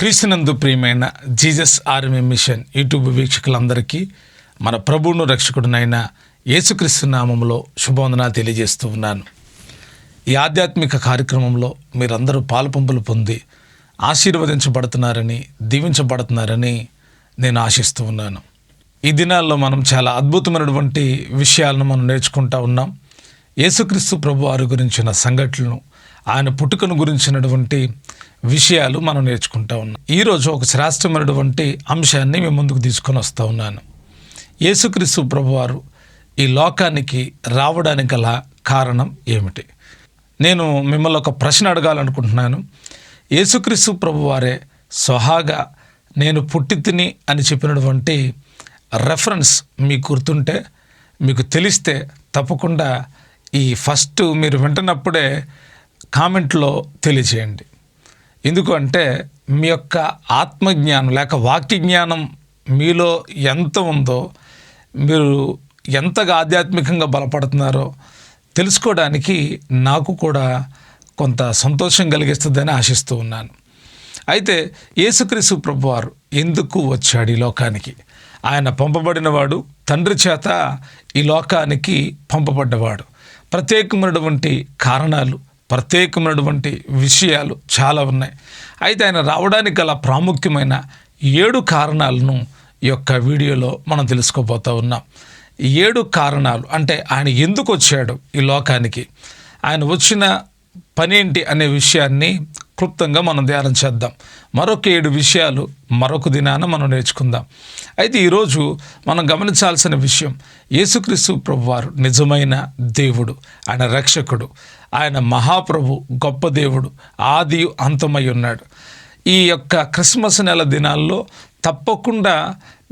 క్రీస్తునందు ప్రియమైన Jesus army machine YouTube వీక్షకులందరికీ మన ప్రభువును రక్షకుడునైన యేసుక్రీస్తు నామంలో శుభవందనాలు తెలియజేస్తూ ఉన్నాను. ఈ ఆధ్యాత్మిక కార్యక్రమంలో మీరందరూ పాలుపంపులు పొంది ఆశీర్వదించబడుతున్నారని దీవించబడుతున్నారని నేను ఆశిస్తూ ఉన్నాను. ఈ దినాల్లో మనం చాలా అద్భుతమైనటువంటి విషయాలను మనం నేర్చుకుంటా ఉన్నాం. యేసుక్రీస్తు ప్రభు వారి గురించిన సంఘటనలు ఆయన పుట్టుకను గురించినటువంటి విషయాలు మనం నేర్చుకుంటా ఉన్నాం. ఈరోజు ఒక శ్రేష్టమైనటువంటి అంశాన్ని మేము ముందుకు తీసుకొని వస్తూ ఉన్నాను. యేసుక్రీస్తు ప్రభువారు ఈ లోకానికి రావడానికి గల కారణం ఏమిటి? నేను మిమ్మల్ని ఒక ప్రశ్న అడగాలనుకుంటున్నాను. యేసుక్రీస్తు ప్రభువారే స్వహాగా నేను పుట్టి తిని అని చెప్పినటువంటి రెఫరెన్స్ మీకు గుర్తుంటే మీకు తెలిస్తే తప్పకుండా ఈ ఫస్ట్ మీరు వింటున్నప్పుడే కామెంట్లో తెలియచేయండి ఎందుకంటే మీ యొక్క ఆత్మజ్ఞానం లేక వాక్య జ్ఞానం మీలో ఎంత ఉందో మీరు ఎంతగా ఆధ్యాత్మికంగా బలపడుతున్నారో తెలుసుకోవడానికి నాకు కూడా కొంత సంతోషం కలిగిస్తుందని ఆశిస్తూ ఉన్నాను. అయితే యేసుక్రీస్తు ప్రభువారు ఎందుకు వచ్చాడు ఈ లోకానికి? ఆయన పంపబడినవాడు తండ్రి చేత ఈ లోకానికి పంపబడ్డవాడు. ప్రత్యేకమైనటువంటి కారణాలు ప్రత్యేకమైనటువంటి విషయాలు చాలా ఉన్నాయి. అయితే ఆయన రావడానికి గల ప్రాముఖ్యమైన ఏడు కారణాలను ఈ యొక్క వీడియోలో మనం తెలుసుకోబోతూ ఉన్నాం. ఏడు కారణాలు అంటే ఆయన ఎందుకు వచ్చాడు ఈ లోకానికి? ఆయన వచ్చిన పనేంటి అనే విషయాన్ని క్లుప్తంగా మనం ధ్యానం చేద్దాం. మరొక ఏడు విషయాలు మరొక దినాన మనం నేర్చుకుందాం. అయితే ఈరోజు మనం గమనించాల్సిన విషయం యేసుక్రీస్తు ప్రభువారు నిజమైన దేవుడు ఆయన రక్షకుడు ఆయన మహాప్రభు గొప్ప దేవుడు ఆది అంతమై ఉన్నాడు. ఈ యొక్క క్రిస్మస్ నెల దినాల్లో తప్పకుండా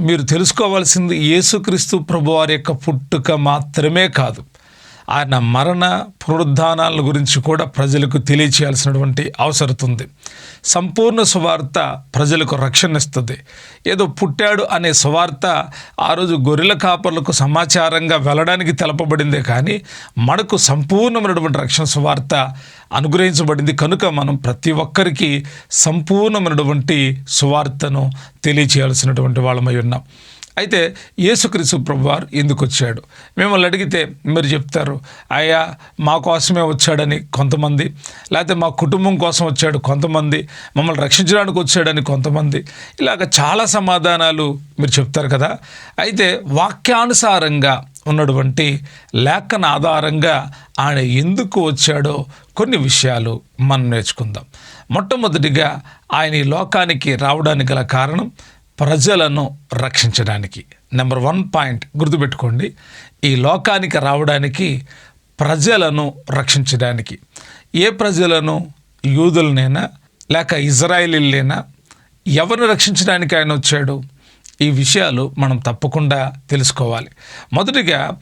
మీరు తెలుసుకోవాల్సింది యేసుక్రీస్తు ప్రభువారి యొక్క పుట్టుక మాత్రమే కాదు. ఆయన మరణ పునరుద్ధానాల గురించి కూడా ప్రజలకు తెలియచేయాల్సినటువంటి అవసరం ఉంది. సంపూర్ణ సువార్త ప్రజలకు రక్షణ ఇస్తుంది ఏదో పుట్టాడు అనే సువార్త ఆ రోజు గొర్రెల కాపర్లకు సమాచారంగా వెళ్ళడానికి తెలపబడిందే కానీ మనకు సంపూర్ణమైనటువంటి రక్షణ సువార్త అనుగ్రహించబడింది. కనుక మనం ప్రతి ఒక్కరికి సంపూర్ణమైనటువంటి సువార్తను తెలియచేయాల్సినటువంటి వాళ్ళమై ఉన్నాం. అయితే యేసుక్రీస్తు ప్రభువారు ఎందుకు వచ్చాడు మిమ్మల్ని అడిగితే మీరు చెప్తారు అయ్యా మా కోసమే వచ్చాడని కొంతమంది లేకపోతే మా కుటుంబం కోసం వచ్చాడు కొంతమంది మమ్మల్ని రక్షించడానికి వచ్చాడని కొంతమంది. ఇలాగ చాలా సమాధానాలు మీరు చెప్తారు కదా. అయితే వాక్యానుసారంగా ఉన్నటువంటి లేఖన ఆధారంగా ఆయన ఎందుకు వచ్చాడో కొన్ని విషయాలు మనం నేర్చుకుందాం. మొట్టమొదటిగా ఆయన ఈ లోకానికి రావడానికి గల కారణం ప్రజలను రక్షించడానికి. నెంబర్ వన్ పాయింట్ గుర్తుపెట్టుకోండి. ఈ లోకానికి రావడానికి ప్రజలను రక్షించడానికి. ఏ ప్రజలను? యూదులనైనా? లేక ఇజ్రాయిలీలైనా ఎవరిని రక్షించడానికి ఆయన వచ్చాడు? ఈ విషయాలు మనం తప్పకుండా తెలుసుకోవాలి. మొదటిగా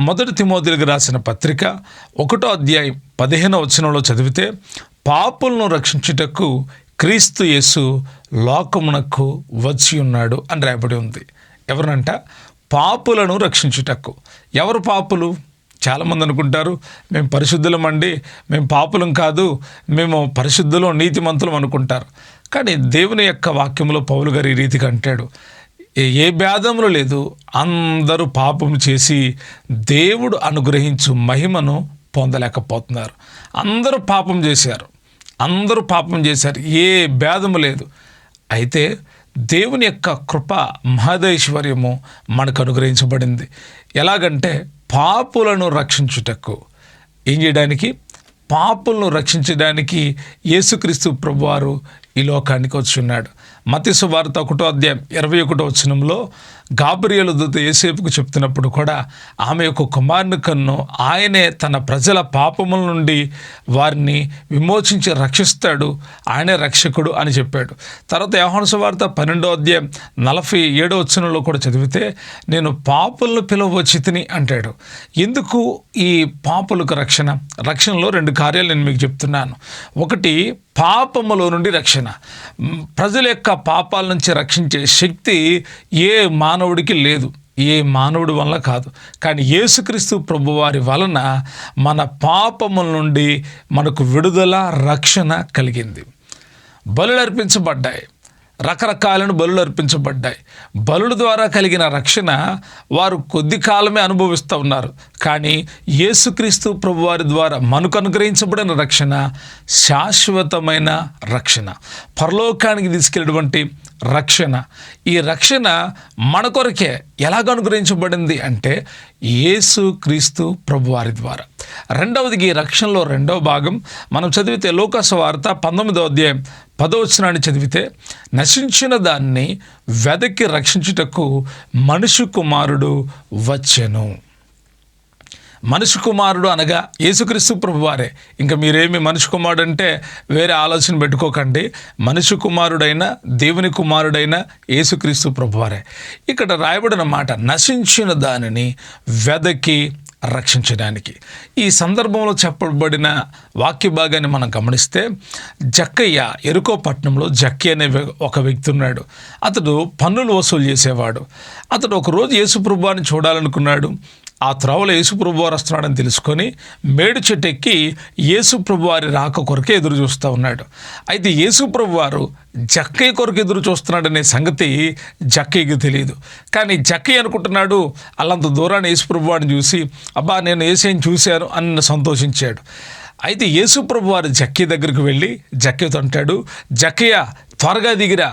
మొదటి తిమోతులకు రాసిన పత్రిక ఒకటో అధ్యాయం పదిహేనో వచనంలో చదివితే పాపులను రక్షించుటకు క్రీస్తు యేసు లోకమునకు వచ్చి ఉన్నాడు అని రాయబడి ఉంది. ఎవరినంట? పాపులను రక్షించుటకు. ఎవరు పాపులు? చాలామంది అనుకుంటారు మేము పరిశుద్ధులమండి మేము పాపులం కాదు మేము పరిశుద్ధులు నీతిమంతులం అనుకుంటారు. కానీ దేవుని యొక్క వాక్యంలో పౌలు గారు ఈ రీతిగా అంటాడు ఏ- ఏ భేదములు లేదు అందరూ పాపం చేసి దేవుడు అనుగ్రహించు మహిమను పొందలేకపోతున్నారు. అందరూ పాపం చేశారు. అందరూ పాపం చేశారు. ఏ భేదము లేదు. అయితే దేవుని యొక్క కృప మహదైశ్వర్యము మనకు అనుగ్రహించబడింది. ఎలాగంటే పాపులను రక్షించుటకు. ఏం చేయడానికి? పాపులను రక్షించడానికి యేసుక్రీస్తు ప్రభువారు ఈ లోకానికి వచ్చి ఉన్నాడు మతి ఒకటో అధ్యాయం ఇరవై ఒకటో వచనంలో గాబ్రియలు దూత ఏసేపుకు చెప్తున్నప్పుడు కూడా ఆమె యొక్క కుమారుని కన్ను ఆయనే తన ప్రజల పాపముల నుండి వారిని విమోచించి రక్షిస్తాడు. ఆయనే రక్షకుడు అని చెప్పాడు. తర్వాత యోహాను వార్త పన్నెండో అధ్యాయం నలభై ఏడో వచనంలో కూడా చదివితే నేను పాపులను పిలవచ్చితిని అంటాడు. ఎందుకు ఈ పాపులకు రక్షణ? రక్షణలో రెండు కార్యాలు నేను మీకు చెప్తున్నాను. ఒకటి పాపములో నుండి రక్షణ. ప్రజల యొక్క పాపాల నుంచి రక్షించే శక్తి ఏ మానవుడికి లేదు. ఏ మానవుడి వల్ల కాదు. కానీ యేసుక్రీస్తు ప్రభువారి వలన మన పాపముల నుండి మనకు విడుదల రక్షణ కలిగింది. బలులు అర్పించబడ్డాయి రకరకాలను బలులు అర్పించబడ్డాయి. బలుల ద్వారా కలిగిన రక్షణ వారు కొద్ది కాలమే అనుభవిస్తూ ఉన్నారు. కానీ యేసుక్రీస్తు ప్రభువారి ద్వారా మనకు అనుగ్రహించబడిన రక్షణ శాశ్వతమైన రక్షణ. పరలోకానికి తీసుకెళ్ళినటువంటి రక్షణ. ఈ రక్షణ మన కొరకే ఎలాగ అనుగ్రహించబడింది అంటే యేసు క్రీస్తు ప్రభువారి ద్వారా. రెండవది ఈ రక్షణలో రెండవ భాగం మనం చదివితే లోకస్ వార్త పంతొమ్మిదో అధ్యాయం పదవచనాన్ని చదివితే నశించిన దాన్ని వెదకి రక్షించుటకు మనుషు కుమారుడు వచ్చెను. మనుషు కుమారుడు అనగా యేసుక్రీస్తు ప్రభువారే. ఇంకా మీరేమి మనుషు కుమారుడు అంటే వేరే ఆలోచన పెట్టుకోకండి. మనుషు కుమారుడైన దేవుని కుమారుడైన యేసుక్రీస్తు ప్రభువారే. ఇక్కడ రాయబడిన మాట నశించిన దానిని వెదకి రక్షించడానికి. ఈ సందర్భంలో చెప్పబడిన వాక్య భాగాన్ని మనం గమనిస్తే జక్కయ్య ఎరుకో పట్టణంలో జక్కి అనే ఒక వ్యక్తి ఉన్నాడు. అతడు పన్నులు వసూలు చేసేవాడు. అతడు ఒకరోజు యేసుప్రభువాన్ని చూడాలనుకున్నాడు. ఆ త్రోవలో యేసుప్రభు వారు వస్తున్నాడని తెలుసుకొని మేడు చెట్టు ఎక్కి యేసుప్రభు వారి రాక కొరకే ఎదురు చూస్తూ ఉన్నాడు. అయితే యేసుప్రభు వారు జక్కయ్య కొరకు ఎదురు చూస్తున్నాడనే సంగతి జక్కయ్యకి తెలియదు కానీ జక్కయ్య అనుకుంటున్నాడు అల్లంత దూరాన్ని యేసుప్రభు వారిని చూసి అబ్బా నేను ఏసేని చూశాను అని సంతోషించాడు. అయితే యేసుప్రభు వారు జక్కయ్య దగ్గరికి వెళ్ళి జక్కయ్యతో అంటాడు జక్కయ్య త్వరగా దిగిరా.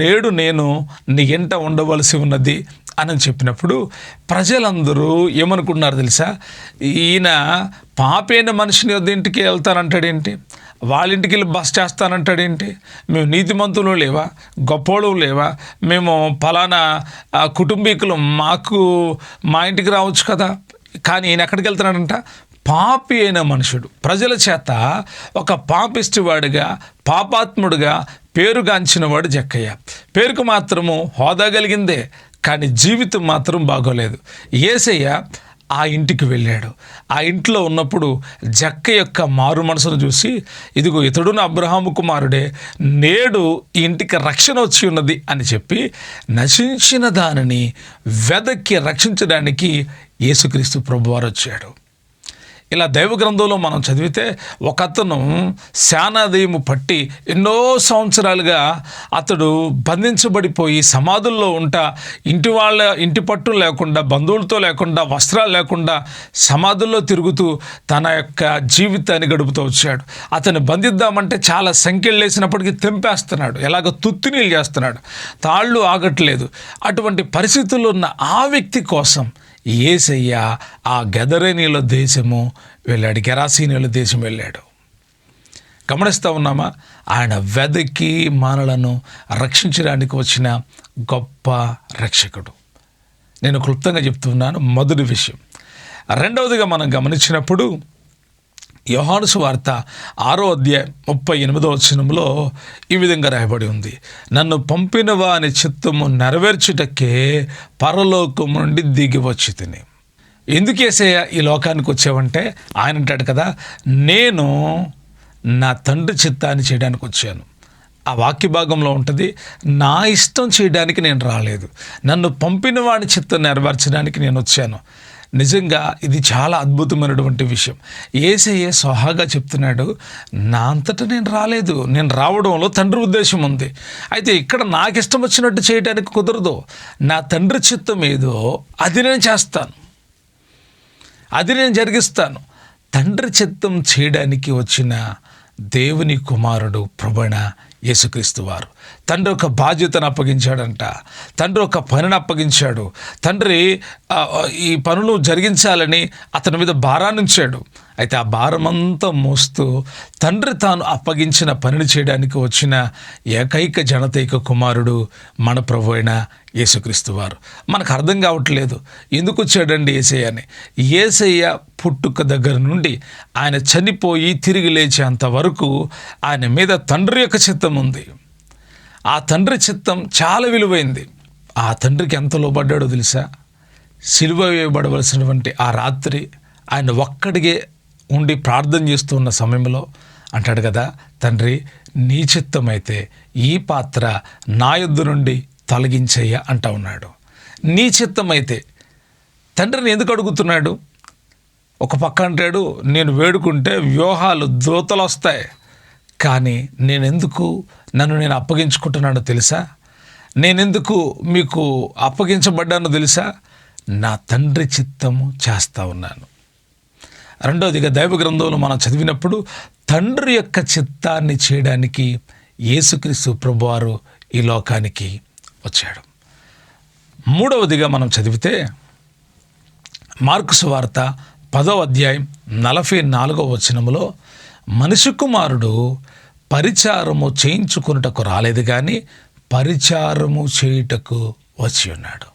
నేడు నేను నీ ఎంట ఉండవలసి ఉన్నది. అని చెప్పినప్పుడు ప్రజలందరూ ఏమనుకుంటున్నారు తెలుసా? ఈయన పాపైన మనిషిని వద్ద ఇంటికి వెళ్తానంటాడేంటి వాళ్ళ ఇంటికి వెళ్ళి బస్ చేస్తానంటాడేంటి మేము నీతిమంతులు లేవా? గొప్పోళ్ళు లేవా? మేము ఫలానా కుటుంబీకులు మాకు మా ఇంటికి రావచ్చు కదా? కానీ ఈయన ఎక్కడికి వెళ్తున్నాడంట? పాపి అయిన మనుషుడు. ప్రజల చేత ఒక పాపిష్టివాడిగా పాపాత్ముడుగా పేరుగాంచిన వాడు జక్కయ్య. పేరుకు మాత్రము హోదా కలిగిందే. కానీ జీవితం మాత్రం బాగోలేదు. ఏసయ్య ఆ ఇంటికి వెళ్ళాడు. ఆ ఇంట్లో ఉన్నప్పుడు జక్క యొక్క మారు మనసును చూసి ఇదిగో ఇతడు అబ్రహాము కుమారుడే నేడు ఈ ఇంటికి రక్షణ వచ్చి ఉన్నది అని చెప్పి నశించిన దానిని వెదక్కి రక్షించడానికి యేసుక్రీస్తు ప్రభువారు వచ్చాడు. ఇలా దైవ గ్రంథంలో మనం చదివితే ఒక అతను శానాదయము పట్టి ఎన్నో సంవత్సరాలుగా అతడు బంధించబడిపోయి సమాధుల్లో ఉంటా. ఇంటి వాళ్ళ ఇంటి పట్టు లేకుండా బంధువులతో లేకుండా వస్త్రాలు లేకుండా సమాధుల్లో తిరుగుతూ తన యొక్క జీవితాన్ని గడుపుతూ వచ్చాడు. అతను బంధిద్దామంటే చాలా సంఖ్యలు వేసినప్పటికీ తెంపేస్తున్నాడు. ఎలాగ తుత్తినీళ్ళు చేస్తున్నాడు. తాళ్ళు ఆగట్లేదు. అటువంటి పరిస్థితుల్లో ఉన్న ఆ వ్యక్తి కోసం ఏసయ్య ఆ గెదరేనీల దేశము వెళ్ళాడు గెరాసీనీల దేశం వెళ్ళాడు. గమనిస్తూ ఉన్నామా? ఆయన వెదకి మానలను రక్షించడానికి వచ్చిన గొప్ప రక్షకుడు. నేను క్లుప్తంగా చెప్తున్నాను మొదటి విషయం. రెండవదిగా మనం గమనించినప్పుడు యోహాను వార్త ఆరో అధ్యాయం ముప్పై ఎనిమిదో వచనంలో ఈ విధంగా రాయబడి ఉంది. నన్ను పంపిన వాని చిత్తము నెరవేర్చుటకే పరలోకం నుండి దిగి వచ్చి తిని ఎందుకు ఈ లోకానికి వచ్చావంటే ఆయన అంటాడు కదా నేను నా తండ్రి చిత్తాన్ని చేయడానికి వచ్చాను. ఆ వాక్య భాగంలో ఉంటుంది నా ఇష్టం చేయడానికి నేను రాలేదు. నన్ను పంపిన వాడి చిత్తం నెరవేర్చడానికి నేను వచ్చాను. నిజంగా ఇది చాలా అద్భుతమైనటువంటి విషయం. ఏసయ్య సహాగా చెప్తున్నాడు నా అంతటా నేను రాలేదు. నేను రావడంలో తండ్రి ఉద్దేశం ఉంది. అయితే ఇక్కడ నాకు ఇష్టం వచ్చినట్టు చేయడానికి కుదరదు. నా తండ్రి చిత్తం ఏదో అది నేను చేస్తాను. అది నేను జరిగిస్తాను. తండ్రి చిత్తం చేయడానికి వచ్చిన దేవుని కుమారుడు ప్రభణ యేసుక్రీస్తు వారు. తండ్రి ఒక బాధ్యతను అప్పగించాడంట. తండ్రి ఒక పనిని అప్పగించాడు. తండ్రి ఈ పనులు జరిగించాలని అతని మీద భారాన్ని ఉంచాడు. అయితే ఆ భారమంతా మోస్తూ తండ్రి తాను అప్పగించిన పనిని చేయడానికి వచ్చిన ఏకైక జనతైక కుమారుడు మన ప్రభు అయిన యేసుక్రీస్తు వారు. మనకు అర్థం కావట్లేదు. ఎందుకు వచ్చాడండి ఏసయ్య అని? ఏసయ్య పుట్టుక దగ్గర నుండి ఆయన చనిపోయి తిరిగి లేచేంత వరకు ఆయన మీద తండ్రి యొక్క చిత్తం ఉంది. ఆ తండ్రి చిత్తం చాలా విలువైంది. ఆ తండ్రికి ఎంత లోబడ్డాడో తెలుసా? సిలువ వేయబడవలసినటువంటి ఆ రాత్రి ఆయన ఒక్కడిగే ఉండి ప్రార్థన చేస్తున్న సమయంలో అంటాడు కదా తండ్రి నీ చిత్తమైతే ఈ పాత్ర నా యుద్ధ నుండి తొలగించయ్య అంటా ఉన్నాడు. నీ చిత్తమైతే తండ్రిని ఎందుకు అడుగుతున్నాడు? ఒక పక్క అంటాడు నేను వేడుకుంటే వ్యూహాలు దోతలు వస్తాయి కానీ నేనెందుకు నన్ను నేను అప్పగించుకుంటున్నానో తెలుసా? నేనెందుకు మీకు అప్పగించబడ్డానో తెలుసా? నా తండ్రి చిత్తము చేస్తూ ఉన్నాను. రెండవదిగా దైవ గ్రంథంలో మనం చదివినప్పుడు తండ్రి యొక్క చిత్తాన్ని చేయడానికి యేసుక్రీస్తు ప్రభువారు ఈ లోకానికి వచ్చాడు. మూడవదిగా మనం చదివితే మార్కుసు వార్త పదో అధ్యాయం నలభై నాలుగవ వచనములో మనిషి కుమారుడు పరిచారము చేయించుకున్నటకు రాలేదు కానీ పరిచారము చేయుటకు వచ్చి ఉన్నాడు.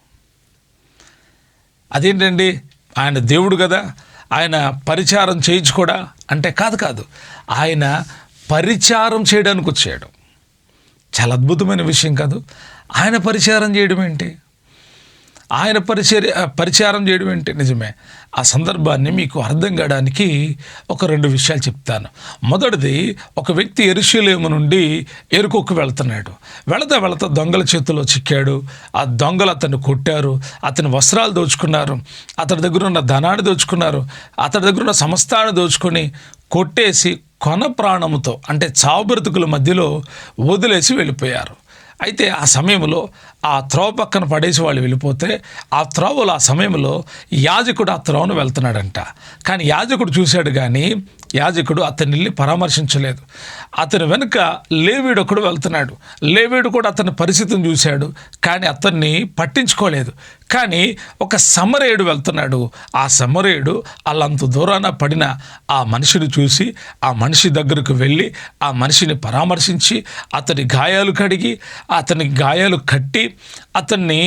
అదేంటండి? ఆయన దేవుడు కదా. ఆయన పరిచారం చేయించుకోడా? అంటే కాదు కాదు. ఆయన పరిచారం చేయడానికి వచ్చాడు. చాలా అద్భుతమైన విషయం కాదు. ఆయన పరిచారం చేయడం ఏంటి? ఆయన పరిచర్య పరిచారం చేయడం ఏంటి? నిజమే. ఆ సందర్భాన్ని మీకు అర్థం కావడానికి ఒక రెండు విషయాలు చెప్తాను. మొదటిది ఒక వ్యక్తి ఎరుషులేము నుండి ఎరుకొక్కు వెళ్తున్నాడు. వెళతా వెళతా దొంగల చేతిలో చిక్కాడు. ఆ దొంగలు అతన్ని కొట్టారు. అతని వస్త్రాలు దోచుకున్నారు. అతని దగ్గర ఉన్న ధనాన్ని దోచుకున్నారు. అతని దగ్గర ఉన్న సమస్తాన్ని దోచుకొని కొట్టేసి కొన ప్రాణముతో అంటే చావు బ్రతుకుల మధ్యలో వదిలేసి వెళ్ళిపోయారు. అయితే ఆ సమయంలో ఆ త్రోవ పక్కన పడేసి వాళ్ళు వెళ్ళిపోతే ఆ త్రోవలో ఆ సమయంలో యాజకుడు ఆ త్రోవను వెళ్తున్నాడంట. కానీ యాజకుడు చూశాడు కానీ యాజకుడు అతన్ని వెళ్ళి పరామర్శించలేదు. అతని వెనుక లేవీడు ఒకడు వెళ్తున్నాడు. లేవీడు కూడా అతని పరిస్థితిని చూశాడు. కానీ అతన్ని పట్టించుకోలేదు. కానీ ఒక సమరేయుడు వెళ్తున్నాడు. ఆ సమరేయుడు అల్లంత దూరాన పడిన ఆ మనిషిని చూసి ఆ మనిషి దగ్గరకు వెళ్ళి ఆ మనిషిని పరామర్శించి అతని గాయాలు కడిగి అతని గాయాలు కట్టి అతన్ని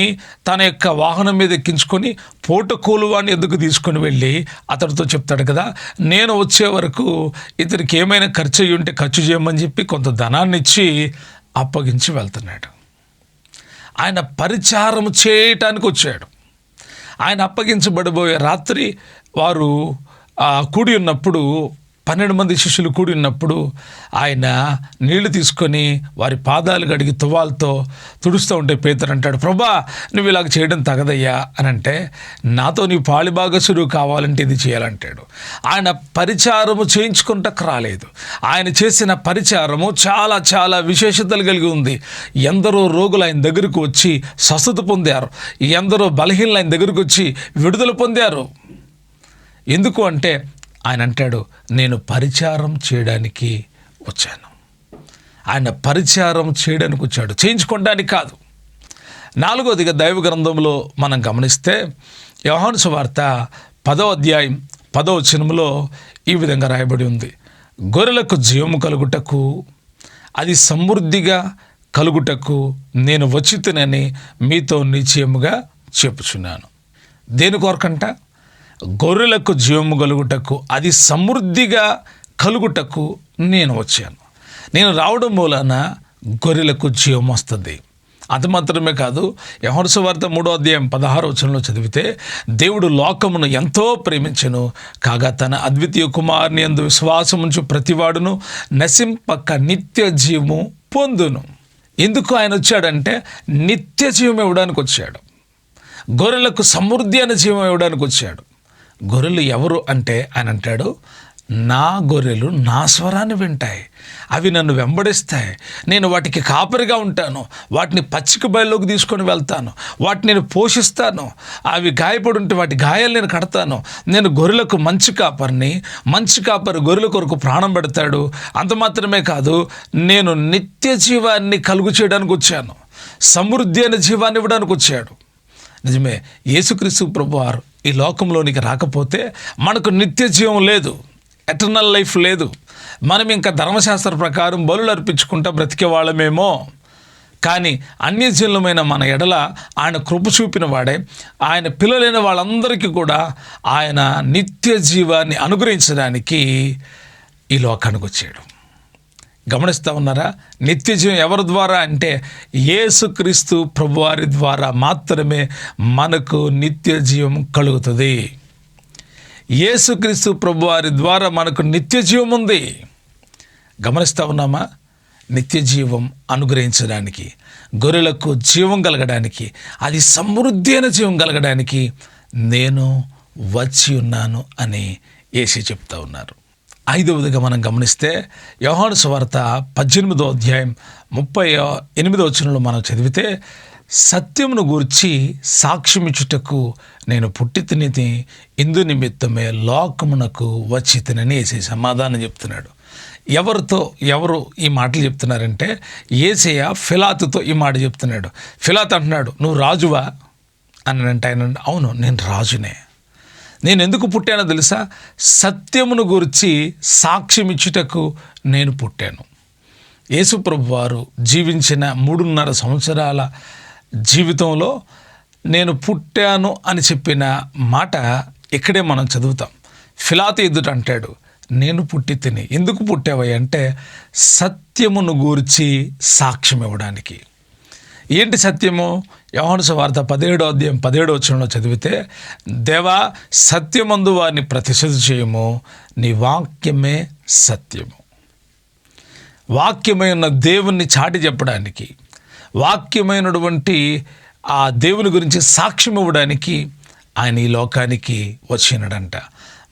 తన యొక్క వాహనం మీద ఎక్కించుకొని పోటకూలు వాడిని ఎందుకు తీసుకొని వెళ్ళి అతడితో చెప్తాడు కదా నేను వచ్చే వరకు ఇతనికి ఏమైనా ఖర్చు అయ్యి ఉంటే ఖర్చు చేయమని చెప్పి కొంత ధనాన్ని ఇచ్చి అప్పగించి వెళ్తున్నాడు. ఆయన పరిచారం చేయటానికి వచ్చాడు. ఆయన అప్పగించబడబోయే రాత్రి వారు కూడి ఉన్నప్పుడు పన్నెండు మంది శిష్యులు కూడి ఉన్నప్పుడు ఆయన నీళ్ళు తీసుకొని వారి పాదాలు కడిగి తువాలతో తుడుస్తూ ఉంటే పేతరు అంటాడు ప్రభా నువ్వు ఇలాగ చేయడం తగదయ్యా అని అంటే నాతో నీ పాళిభాగసుడు కావాలంటే ఇది చేయాలంటాడు. ఆయన పరిచారము చేయించుకుంటకు రాలేదు. ఆయన చేసిన పరిచారము చాలా చాలా విశేషతలు కలిగి ఉంది. ఎందరో రోగులు ఆయన దగ్గరకు వచ్చి స్వస్థత పొందారు. ఎందరో బలహీనలు ఆయన దగ్గరకు వచ్చి విడుదల పొందారు. ఎందుకు అంటే ఆయన అంటాడు నేను పరిచారం చేయడానికి వచ్చాను. ఆయన పరిచారం చేయడానికి వచ్చాడు. చేయించుకోవడానికి కాదు. నాలుగోదిగా దైవ గ్రంథంలో మనం గమనిస్తే యోహాను సువార్త పదో అధ్యాయం పదో వచనంలో ఈ విధంగా రాయబడి ఉంది. గొర్రెలకు జీవము కలుగుటకు అది సమృద్ధిగా కలుగుటకు నేను వచ్చితనని మీతో నిశ్చయముగా చెప్పుచున్నాను. దేని కొరకంట? గొర్రెలకు జీవము కలుగుటకు అది సమృద్ధిగా కలుగుటకు నేను వచ్చాను. నేను రావడం మూలన గొర్రెలకు జీవం వస్తుంది. అది మాత్రమే కాదు యహోర్సు వార్త మూడో అధ్యాయం పదహారు వచనంలో చదివితే దేవుడు లోకమును ఎంతో ప్రేమించెను కాగా తన అద్వితీయ కుమారుని ఎందు విశ్వాసముంచు ప్రతివాడును నశింపక నిత్య జీవము పొందును. ఎందుకు ఆయన వచ్చాడంటే నిత్య జీవం ఇవ్వడానికి వచ్చాడు గొర్రెలకు సమృద్ధి అనే జీవం ఇవ్వడానికి వచ్చాడు గొర్రెలు ఎవరు అంటే ఆయన అంటాడు నా గొర్రెలు నా స్వరాన్ని వింటాయి. అవి నన్ను వెంబడిస్తాయి. నేను వాటికి కాపరిగా ఉంటాను. వాటిని పచ్చిక బయల్లోకి తీసుకొని వెళ్తాను. వాటిని నేను పోషిస్తాను. అవి గాయపడి ఉంటే వాటి గాయాలు నేను కడతాను. నేను గొర్రెలకు మంచి కాపరిని మంచి కాపరి గొర్రెల కొరకు ప్రాణం పెడతాడు. అంత మాత్రమే కాదు నేను నిత్య జీవాన్ని కలుగు చేయడానికి వచ్చాను. సమృద్ధి అనే జీవాన్ని ఇవ్వడానికి వచ్చాడు. నిజమే యేసుక్రీస్తు ప్రభు వారు ఈ లోకంలోనికి రాకపోతే మనకు నిత్య జీవం లేదు ఎటర్నల్ లైఫ్ లేదు. మనం ఇంకా ధర్మశాస్త్ర ప్రకారం బలులు అర్పించుకుంటా బ్రతికే వాళ్ళమేమో. కానీ అన్యజనులమైన మన ఎడల ఆయన కృప చూపిన వాడే. ఆయన పిల్లలైన వాళ్ళందరికీ కూడా ఆయన నిత్య జీవాన్ని అనుగ్రహించడానికి ఈ లోకానికి వచ్చాడు. గమనిస్తూ ఉన్నారా? నిత్య జీవం ఎవరి ద్వారా అంటే యేసుక్రీస్తు ప్రభువారి ద్వారా మాత్రమే మనకు నిత్య జీవం కలుగుతుంది. యేసుక్రీస్తు ప్రభువారి ద్వారా మనకు నిత్య జీవం ఉంది. గమనిస్తూ ఉన్నామా? నిత్య జీవం అనుగ్రహించడానికి గొర్రెలకు జీవం కలగడానికి అది సమృద్ధి అయిన జీవం కలగడానికి నేను వచ్చి ఉన్నాను అని ఏసీ చెప్తా ఉన్నారు. ఐదవదిగా మనం గమనిస్తే యోహాను సువార్త పద్దెనిమిదో అధ్యాయం ముప్పై ఎనిమిదో వచనంలో మనం చదివితే సత్యమును గూర్చి సాక్ష్యమిచ్చుటకు నేను పుట్టితినిది ఇందు నిమిత్తమే లోకమునకు వచ్చి తినని వేసే సమాధానం చెప్తున్నాడు. ఎవరితో ఎవరు ఈ మాటలు చెప్తున్నారంటే ఏసయ్య ఫిలాతుతో ఈ మాట చెప్తున్నాడు. ఫిలాత్ అంటున్నాడు నువ్వు రాజువా? అని అంటే ఆయన అవును నేను రాజునే. నేను ఎందుకు పుట్టానో తెలుసా? సత్యమును గురించి సాక్ష్యం ఇచ్చుటకు నేను పుట్టాను. యేసుప్రభు వారు జీవించిన మూడున్నర సంవత్సరాల జీవితంలో నేను పుట్టాను అని చెప్పిన మాట ఇక్కడే మనం చదువుతాం. ఫిలాతి ఎదుట అంటాడు నేను పుట్టి తిని. ఎందుకు పుట్టావయ్య అంటే సత్యమును గూర్చి సాక్ష్యం ఇవ్వడానికి ఏంటి సత్యము? యోహాను వార్త పదిహేడో అధ్యాయం పదిహేడో వచ్చంలో చదివితే దేవా సత్యమందు వారిని ప్రతిశుద్ధి చేయము నీ వాక్యమే సత్యము. వాక్యమైన దేవుణ్ణి చాటి చెప్పడానికి వాక్యమైనటువంటి ఆ దేవుని గురించి సాక్ష్యం ఇవ్వడానికి ఆయన ఈ లోకానికి వచ్చినడంట.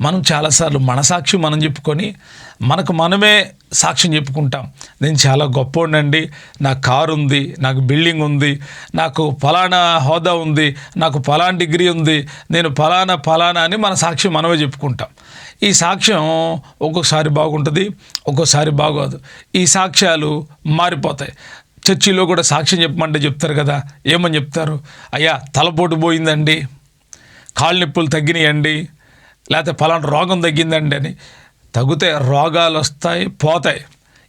మనం చాలాసార్లు మన సాక్ష్యం మనం చెప్పుకొని మనకు మనమే సాక్ష్యం చెప్పుకుంటాం. నేను చాలా గొప్పోడినండి. నాకు కారు ఉంది నాకు బిల్డింగ్ ఉంది నాకు ఫలానా హోదా ఉంది నాకు ఫలానా డిగ్రీ ఉంది నేను ఫలానా ఫలానా అని మన సాక్ష్యం మనమే చెప్పుకుంటాం. ఈ సాక్ష్యం ఒక్కొక్కసారి బాగుంటుంది ఒక్కోసారి బాగోదు. ఈ సాక్ష్యాలు మారిపోతాయి. చర్చిలో కూడా సాక్ష్యం చెప్పమంటే చెప్తారు కదా ఏమని చెప్తారు? అయ్యా తలపోటు పోయిందండి కాళ్ళు నొప్పులు తగ్గినాయండి లేకపోతే ఫలానా రోగం తగ్గిందండి అని. తగ్గితే రోగాలు వస్తాయి పోతాయి.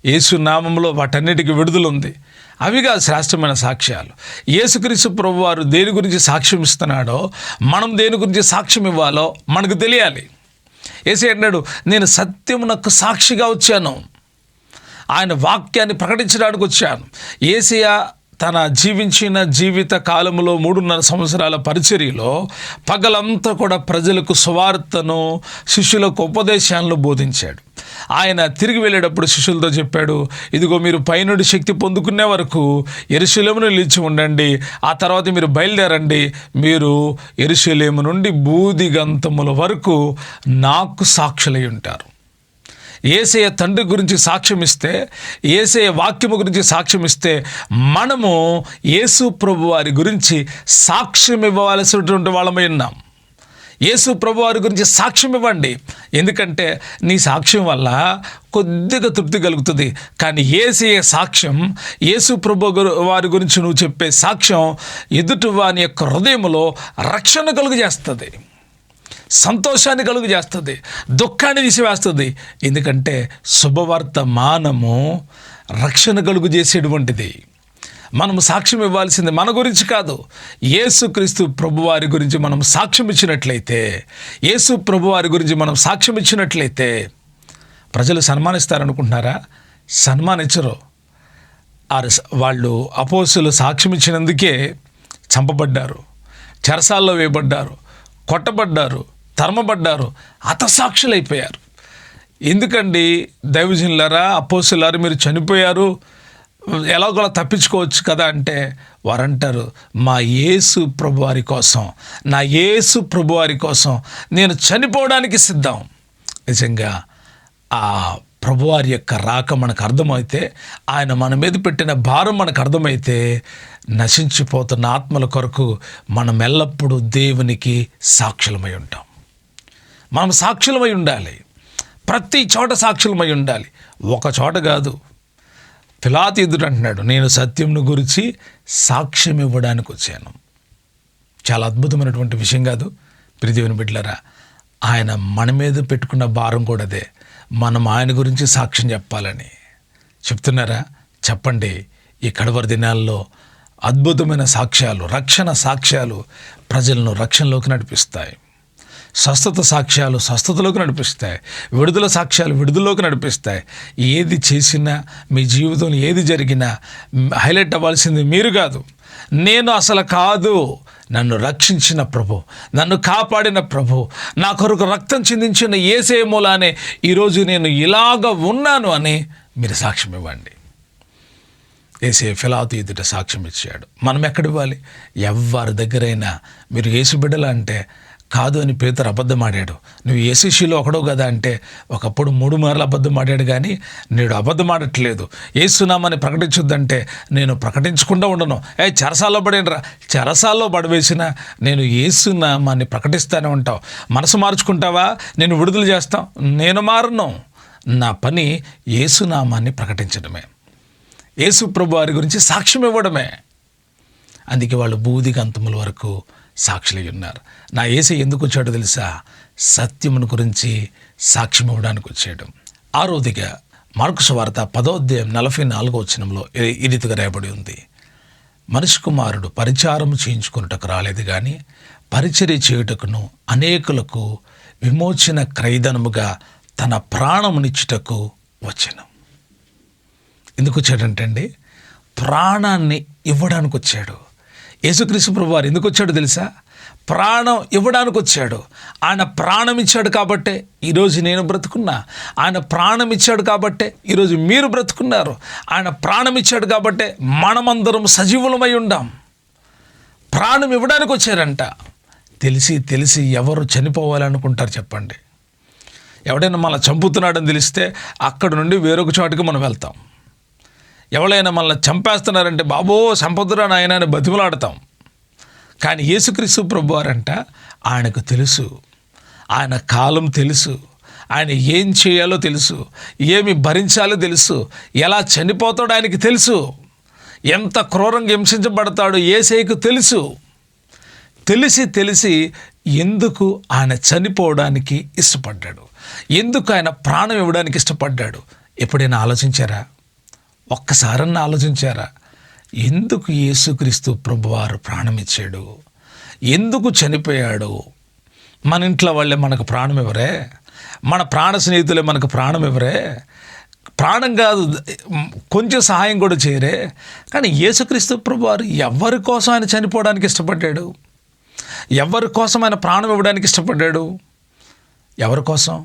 ఏసునామంలో వాటన్నిటికీ విడుదల ఉంది అవిగా శ్రేష్టమైన సాక్ష్యాలు. యేసుక్రీస్తు ప్రభు వారు దేని గురించి సాక్ష్యం ఇస్తున్నాడో మనం దేని గురించి సాక్ష్యం ఇవ్వాలో మనకు తెలియాలి. ఏసీ అన్నాడు నేను సత్యమునకు సాక్షిగా వచ్చాను. ఆయన వాక్యాన్ని ప్రకటించడానికి వచ్చాను. ఏసియా తన జీవించిన జీవిత కాలంలో మూడున్నర సంవత్సరాల పరిచర్యలో పగలంతా కూడా ప్రజలకు సువార్తను శిష్యులకు ఉపదేశాలను బోధించాడు. ఆయన తిరిగి వెళ్ళేటప్పుడు శిష్యులతో చెప్పాడు ఇదిగో మీరు పైనుడి శక్తి పొందుకునే వరకు ఎరుశలేమును నిలిచి ఉండండి ఆ తర్వాత మీరు బయలుదేరండి. మీరు ఎరుశలేము నుండి బూదిగంతముల వరకు నాకు సాక్షులై ఉంటారు. ఏసయ తండ్రి గురించి సాక్ష్యం ఇస్తే ఏసయ వాక్యము గురించి సాక్ష్యం ఇస్తే మనము యేసు ప్రభు వారి గురించి సాక్ష్యం ఇవ్వవలసినటువంటి వాళ్ళమై ఉన్నాం. యేసు ప్రభు వారి గురించి సాక్ష్యం ఇవ్వండి. ఎందుకంటే నీ సాక్ష్యం వల్ల కొద్దిగా తృప్తి కలుగుతుంది. కానీ ఏసే సాక్ష్యం యేసు ప్రభు వారి గురించి నువ్వు చెప్పే సాక్ష్యం ఎదుటి వాని యొక్క హృదయంలో రక్షణ కలుగు చేస్తుంది సంతోషాన్ని కలుగు చేస్తుంది దుఃఖాన్ని తీసివేస్తుంది. ఎందుకంటే శుభవర్తమానము రక్షణ కలుగు చేసేటువంటిది మనం సాక్ష్యం ఇవ్వాల్సింది మన గురించి కాదు. యేసుక్రీస్తు ప్రభువారి గురించి మనం సాక్ష్యం ఇచ్చినట్లయితే యేసు ప్రభువారి గురించి మనం సాక్ష్యం ఇచ్చినట్లయితే ప్రజలు సన్మానిస్తారనుకుంటున్నారా? సన్మానించరు. ఆరు స- వాళ్ళు అపోసులు సాక్ష్యం ఇచ్చినందుకే చంపబడ్డారు. చెరసాల్లో వేయబడ్డారు. కొట్టబడ్డారు. తరమబడ్డారు హతసాక్షులైపోయారు. ఎందుకండి దైవజనులారా అపోసులారా మీరు చనిపోయారు ఎలాగోలా తప్పించుకోవచ్చు కదా అంటే వారంటారు మా యేసు ప్రభువారి కోసం నా యేసు ప్రభువారి కోసం నేను చనిపోవడానికి సిద్ధం. నిజంగా ఆ ప్రభువారి యొక్క రాక మనకు అర్థమైతే ఆయన మన మీద పెట్టిన భారం మనకు అర్థమైతే నశించిపోతున్న ఆత్మల కొరకు మనం ఎల్లప్పుడూ దేవునికి సాక్షులమై ఉంటాం. మనం సాక్షులమై ఉండాలి. ప్రతి చోట సాక్షులమై ఉండాలి. ఒక చోట కాదు. పిలాతి అంటున్నాడు నేను సత్యంను గురించి సాక్ష్యం ఇవ్వడానికి వచ్చాను. చాలా అద్భుతమైనటువంటి విషయం కాదు. ప్రిదేవుని బిడ్డలరా ఆయన మన మీద పెట్టుకున్న భారం కూడా అదే. మనం ఆయన గురించి సాక్ష్యం చెప్పాలని. చెప్తున్నారా? చెప్పండి. ఈ కడవరి దినాల్లో అద్భుతమైన సాక్ష్యాలు రక్షణ సాక్ష్యాలు ప్రజలను రక్షణలోకి నడిపిస్తాయి. స్వస్థత సాక్ష్యాలు స్వస్థతలోకి నడిపిస్తాయి. విడుదల సాక్ష్యాలు విడుదలలోకి నడిపిస్తాయి. ఏది చేసినా మీ జీవితంలో ఏది జరిగినా హైలైట్ అవ్వాల్సింది మీరు కాదు. నేను అసలు కాదు. నన్ను రక్షించిన ప్రభు నన్ను కాపాడిన ప్రభు నా కొరకు రక్తం చిందించిన ఏసే మూలానే ఈరోజు నేను ఇలాగ ఉన్నాను అని మీరు సాక్ష్యం ఇవ్వండి. ఏసే ఫిలాతు ఎదుట సాక్ష్యం ఇచ్చాడు. మనం ఎక్కడ ఇవ్వాలి? ఎవరి దగ్గరైనా మీరు ఏసు బిడ్డలు అంటే కాదు అని పేదరు అబద్ధమాడాడు నువ్వు నువ్వు ఏసీసీలో ఒకడో కదా అంటే ఒకప్పుడు మూడు మార్లు అబద్ధమాడాడు కానీ నేడు అబద్ధం ఆడట్లేదు. ఏసునామని ప్రకటించొద్దంటే నేను ప్రకటించకుండా ఉండను. ఏ చెరసాల్లో పడేనరా చెరసాల్లో పడవేసిన నేను ఏసునామాన్ని ప్రకటిస్తానే ఉంటావు. మనసు మార్చుకుంటావా? నేను విడుదల చేస్తాం. నేను మారను. నా పని ఏసునామాన్ని ప్రకటించడమే. యేసు ప్రభు వారి గురించి సాక్ష్యం ఇవ్వడమే. అందుకే వాళ్ళు బూదిగంతముల వరకు సాక్షులై ఉన్నారు. నా ఏసై ఎందుకు వచ్చాడో తెలుసా? సత్యమును గురించి సాక్ష్యం ఇవ్వడానికి వచ్చాడు. రోజుగా మార్కుసు వార్త పదోధ్యాయం నలభై నాలుగో వచనంలో ఈ- రీతిగా రాయబడి ఉంది. మనిషి కుమారుడు పరిచారం చేయించుకున్నటకు రాలేదు కానీ పరిచర్య చేయుటకును అనేకులకు విమోచన క్రైదనముగా తన ప్రాణమునిచ్చుటకు వచ్చాను. ఎందుకు వచ్చాడంటే ప్రాణాన్ని ఇవ్వడానికి వచ్చాడు యేసుక్రీస్తు ప్రభు వారు ఎందుకు వచ్చాడు తెలుసా? ప్రాణం ఇవ్వడానికి వచ్చాడు. ఆయన ప్రాణం ఇచ్చాడు కాబట్టే ఈరోజు నేను బ్రతుకున్నా. ఆయన ప్రాణం ఇచ్చాడు కాబట్టే ఈరోజు మీరు బ్రతుకున్నారు. ఆయన ప్రాణం ఇచ్చాడు కాబట్టే మనమందరం సజీవులమై ఉండాం. ప్రాణం ఇవ్వడానికి వచ్చారంట. తెలిసి తెలిసి ఎవరు చనిపోవాలనుకుంటారు చెప్పండి. ఎవడైనా మన చంపుతున్నాడని తెలిస్తే అక్కడ నుండి వేరొక చోటికి మనం వెళ్తాం. ఎవరైనా మనల్ని చంపేస్తున్నారంటే బాబో సంపదురా నాయన అని బతిమలాడతాం. కానీ యేసుక్రీస్తు ప్రభువారంట ఆయనకు తెలుసు. ఆయన కాలం తెలుసు. ఆయన ఏం చేయాలో తెలుసు. ఏమి భరించాలో తెలుసు. ఎలా చనిపోతాడో ఆయనకి తెలుసు. ఎంత క్రూరంగా హింసించబడతాడో ఏసైకు తెలుసు. తెలిసి తెలిసి ఎందుకు ఆయన చనిపోవడానికి ఇష్టపడ్డాడు? ఎందుకు ఆయన ప్రాణం ఇవ్వడానికి ఇష్టపడ్డాడు? ఎప్పుడైనా ఆలోచించారా? ఒక్కసారన్నా ఆలోచించారా? ఎందుకు యేసుక్రీస్తు ప్రభువారు ప్రాణం ఇచ్చాడు ఎందుకు చనిపోయాడు? మన ఇంట్లో వాళ్ళే మనకు ప్రాణం ఇవ్వరే మన ప్రాణ స్నేహితులే మనకు ప్రాణం ఇవ్వరే ప్రాణం కాదు కొంచెం సహాయం కూడా చేయరే? కానీ యేసుక్రీస్తు ప్రభువారు ఎవరి కోసం ఆయన చనిపోవడానికి ఇష్టపడ్డాడు? ఎవరి కోసం ఆయన ప్రాణం ఇవ్వడానికి ఇష్టపడ్డాడు? ఎవరి కోసం?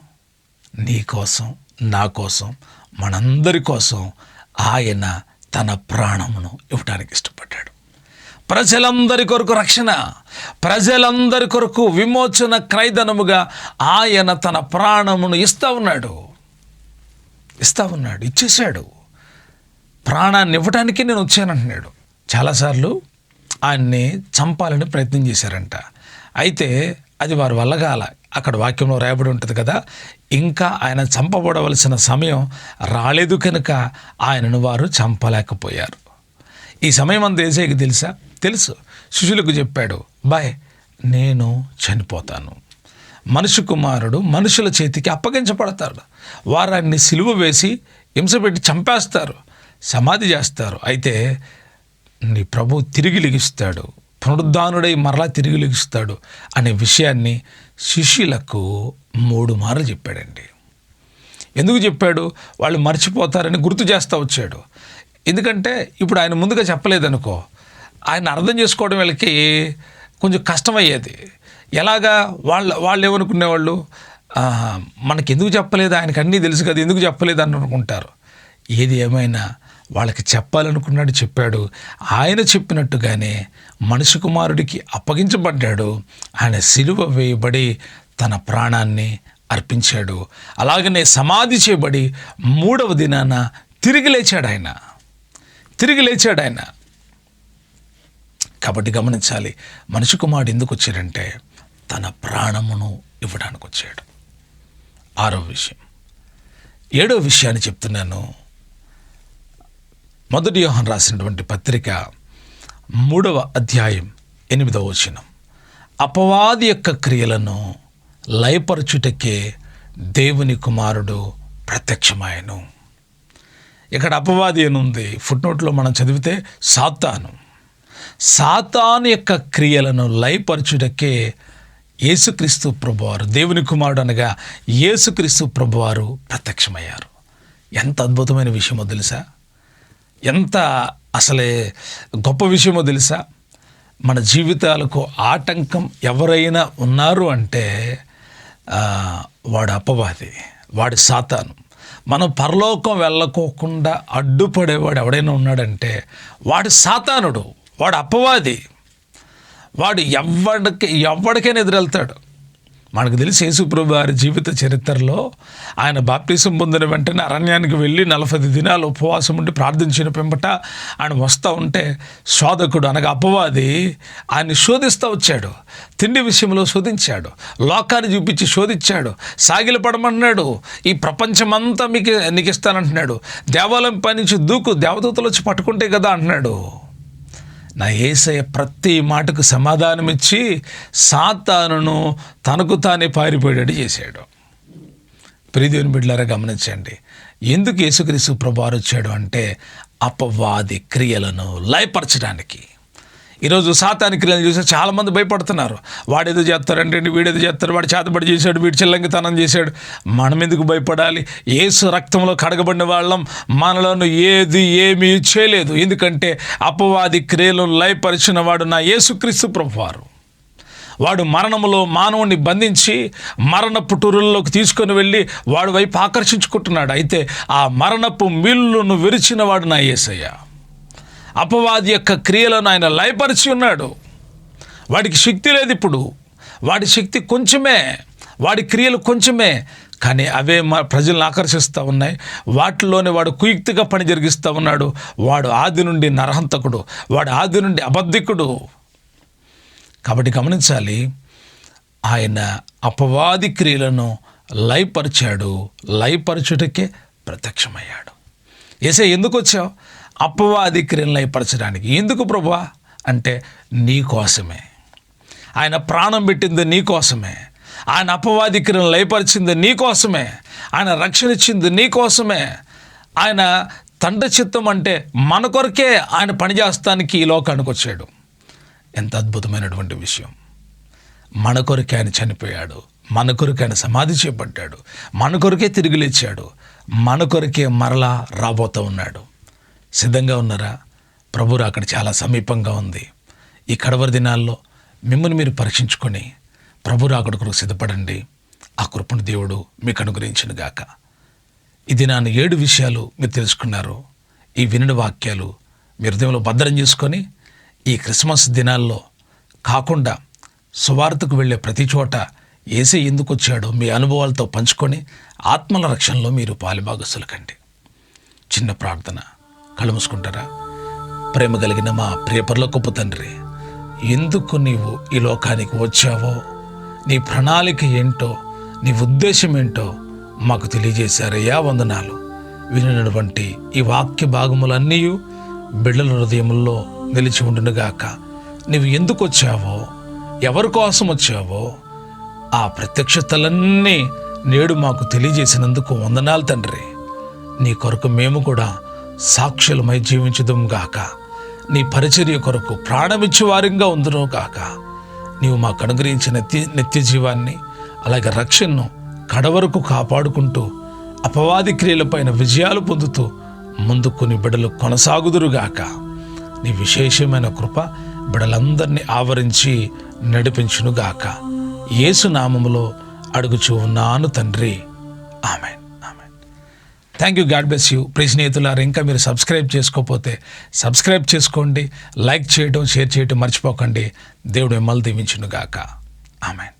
నీ కోసం నా కోసం మనందరి కోసం ఆయన తన ప్రాణమును ఇవ్వడానికి ఇష్టపడ్డాడు. ప్రజలందరి కొరకు రక్షణ ప్రజలందరి కొరకు విమోచన క్రైదనముగా ఆయన తన ప్రాణమును ఇస్తా ఉన్నాడు. ఇస్తా ఉన్నాడు ఇచ్చేశాడు. ప్రాణాన్ని ఇవ్వడానికి నేను వచ్చానంటున్నాడు. చాలాసార్లు ఆయన్ని చంపాలని ప్రయత్నం చేశారంట. అయితే అది వారి వల్ల కాల. అక్కడ వాక్యంలో రాయబడి ఉంటుంది కదా ఇంకా ఆయన చంపబడవలసిన సమయం రాలేదు కనుక ఆయనను వారు చంపలేకపోయారు. ఈ సమయం అంత ఏసైకి తెలుసా? తెలుసు. శిష్యులకు చెప్పాడు బాయ్ నేను చనిపోతాను. మనుషు కుమారుడు మనుషుల చేతికి అప్పగించబడతాడు. వారాన్ని సిలువ వేసి హింసపెట్టి చంపేస్తారు సమాధి చేస్తారు. అయితే నీ ప్రభు తిరిగి లిగిస్తాడు. పునరుద్ధానుడై మరలా తిరిగి లెగుస్తాడు అనే విషయాన్ని శిష్యులకు మూడు మార్లు చెప్పాడండి. ఎందుకు చెప్పాడు? వాళ్ళు మర్చిపోతారని గుర్తు చేస్తూ వచ్చాడు. ఎందుకంటే ఇప్పుడు ఆయన ముందుగా చెప్పలేదనుకో ఆయన అర్థం చేసుకోవడం వీళ్ళకి కొంచెం కష్టమయ్యేది. ఎలాగా వాళ్ళ వాళ్ళు ఏమనుకునేవాళ్ళు మనకి ఎందుకు చెప్పలేదు? ఆయనకు అన్నీ తెలుసు కదా ఎందుకు చెప్పలేదు అని అనుకుంటారు. ఏది ఏమైనా వాళ్ళకి చెప్పాలనుకున్నాడు చెప్పాడు. ఆయన చెప్పినట్టుగానే మనిషి కుమారుడికి అప్పగించబడ్డాడు. ఆయన సిలువ వేయబడి తన ప్రాణాన్ని అర్పించాడు. అలాగనే సమాధి చేయబడి మూడవ దినాన తిరిగి లేచాడు ఆయన. తిరిగి లేచాడు ఆయన. కాబట్టి గమనించాలి మనిషి కుమారుడు ఎందుకు వచ్చాడంటే తన ప్రాణమును ఇవ్వడానికి వచ్చాడు ఆరో విషయం. ఏడో విషయాన్ని చెప్తున్నాను. మొదటి యోహన్ రాసినటువంటి పత్రిక మూడవ అధ్యాయం ఎనిమిదవ వచనం. అపవాది యొక్క క్రియలను లయపరచుటకే దేవుని కుమారుడు ప్రత్యక్షమాయను. ఇక్కడ అపవాది అని ఉంది ఫుట్నోట్లో మనం చదివితే సాతాను. సాతాను యొక్క క్రియలను లయపరచుటకే యేసుక్రీస్తు ప్రభువారు దేవుని కుమారుడు అనగా యేసుక్రీస్తు ప్రభువారు ప్రత్యక్షమయ్యారు. ఎంత అద్భుతమైన విషయమో తెలుసా? ఎంత అసలే గొప్ప విషయమో తెలుసా? మన జీవితాలకు ఆటంకం ఎవరైనా ఉన్నారు అంటే వాడు అపవాది వాడి సాతాను. మనం పరలోకం వెళ్ళకోకుండా అడ్డుపడేవాడు ఎవడైనా ఉన్నాడంటే వాడు సాతానుడు వాడు అపవాది. వాడు ఎవడికి ఎవడికైనా ఎదురెళ్తాడు. మనకు తెలిసి యేసుప్రభు వారి జీవిత చరిత్రలో ఆయన బాప్టిజం పొందిన వెంటనే అరణ్యానికి వెళ్ళి నలభై దినాలు ఉపవాసం ఉండి ప్రార్థించిన పెంపట ఆయన వస్తూ ఉంటే శోధకుడు అనగా అపవాది ఆయన్ని శోధిస్తూ వచ్చాడు. తిండి విషయంలో శోధించాడు. లోకాన్ని చూపించి శోధించాడు. సాగిలి పడమన్నాడు. ఈ ప్రపంచమంతా మీకు నీకు ఇస్తానంటున్నాడు. దేవాలయం పైనుంచి దూకు దేవదూతలు వచ్చి పట్టుకుంటే కదా అంటున్నాడు. నా ఏసయ్య ప్రతి మాటకు సమాధానమిచ్చి సాతానును తనకు తానే పారిపోయేటట్టు చేశాడు. ప్రీదేవిని బిడ్డలారా గమనించండి. ఎందుకు యేసుక్రీస్తు ప్రభువారు వచ్చాడు అంటే అపవాది క్రియలను లయపరచడానికి. ఈరోజు సాతాని క్రియలు చూసి చాలామంది భయపడుతున్నారు. వాడేదో చేస్తారంటే వీడేదో చేస్తారు వాడు చేతబడి చేశాడు వీడు చిల్లంగితనం చేశాడు. మనం ఎందుకు భయపడాలి? ఏసు రక్తంలో కడగబడిన వాళ్ళం మనలను ఏది ఏమీ చేయలేదు. ఎందుకంటే అపవాది క్రియలు లయపరిచిన వాడు నా యేసుక్రీస్తు ప్రభువారు. వాడు మరణములో మానవుని బంధించి మరణపు టూరుల్లోకి తీసుకొని వెళ్ళి వాడి వైపు ఆకర్షించుకుంటున్నాడు. అయితే ఆ మరణపు మిల్లును విరిచిన వాడు నా యేసయ్య. అపవాది యొక్క క్రియలను ఆయన లయపరిచి ఉన్నాడు. వాడికి శక్తి లేదు ఇప్పుడు. వాడి శక్తి కొంచెమే. వాడి క్రియలు కొంచెమే. కానీ అవే మా ప్రజలను ఆకర్షిస్తూ ఉన్నాయి. వాటిలోనే వాడు కుయుక్తిగా పని జరిగిస్తూ ఉన్నాడు. వాడు ఆది నుండి నరహంతకుడు. వాడు ఆది నుండి అబద్ధికుడు. కాబట్టి గమనించాలి ఆయన అపవాది క్రియలను లయపరిచాడు. లయపరచుటకే ప్రత్యక్షమయ్యాడు. ఏసే ఎందుకు వచ్చావు? అపవాది క్రియలను లయపరచడానికి ఎందుకు ప్రభా? అంటే నీ కోసమే. ఆయన ప్రాణం పెట్టింది నీ కోసమే. ఆయన అపవాది క్రియలను లయపరిచింది నీ కోసమే. ఆయన రక్షణ ఇచ్చింది నీ కోసమే. ఆయన తండ్రి చిత్తం అంటే మన కొరకే ఆయన పనిచేస్తానికి ఈ లోకానికి వచ్చాడు. ఎంత అద్భుతమైనటువంటి విషయం. మన కొరకే ఆయన చనిపోయాడు. మన కొరకే ఆయన సమాధి చేపట్టాడు. మన కొరకే తిరిగి లేచాడు. మన కొరకే మరలా రాబోతూ ఉన్నాడు. సిద్ధంగా ఉన్నారా? ప్రభురా అక్కడ చాలా సమీపంగా ఉంది. ఈ కడవరి దినాల్లో మిమ్మల్ని మీరు పరీక్షించుకొని ప్రభు రాకడ కొరకు సిద్ధపడండి. ఆ కృపణ దేవుడు మీకు అనుగ్రహించిన గాక. ఇది నాన్న ఏడు విషయాలు మీరు తెలుసుకున్నారు. ఈ వినడి వాక్యాలు మీ హృదయంలో భద్రం చేసుకొని ఈ క్రిస్మస్ దినాల్లో కాకుండా సువార్తకు వెళ్ళే ప్రతి చోట ఏసీ ఎందుకు వచ్చాడో మీ అనుభవాలతో పంచుకొని ఆత్మల రక్షణలో మీరు పాలుభాగస్తులకండి చిన్న ప్రార్థన. కళ్ళు మూసుకుంటారా? ప్రేమ కలిగిన మా ప్రియపరలోకపు తండ్రి ఎందుకు నీవు ఈ లోకానికి వచ్చావో నీ ప్రణాళిక ఏంటో నీ ఉద్దేశం ఏంటో మాకు తెలియజేశారయ్యా వందనాలు. వినినటువంటి ఈ వాక్య భాగములన్నీ బిడ్డల హృదయముల్లో నిలిచి ఉండునుగాక. నీవు ఎందుకు వచ్చావో ఎవరి కోసం వచ్చావో ఆ ప్రత్యక్షతలన్నీ నేడు మాకు తెలియజేసినందుకు వందనాలు తండ్రి. నీ కొరకు మేము కూడా సాక్షులమై జీవించుదాం గాక. నీ పరిచర్య కొరకు ప్రాణమిచ్చి వారంగా ఉందును గాక. నీవు మాకు అనుగ్రహించిన నిత్య నిత్య జీవాన్ని అలాగే రక్షణను కడవరకు కాపాడుకుంటూ అపవాది క్రియలపైన విజయాలు పొందుతూ ముందు కొన్ని బిడలు కొనసాగుదురుగాక నీ విశేషమైన కృప బిడలందరినీ ఆవరించి నడిపించునుగాక ఏసునామములో అడుగుచూ ఉన్నాను తండ్రి. ఆమె thank you God bless you ప్రియ స్నేహితులారు ఇంకా మీరు సబ్స్క్రైబ్ చేసుకోకపోతే సబ్స్క్రైబ్ చేసుకోండి లైక్ చేయడం షేర్ చేయడం మర్చిపోకండి. దేవుడు మిమ్మల్ని దీవించునుగాక. ఆమెన్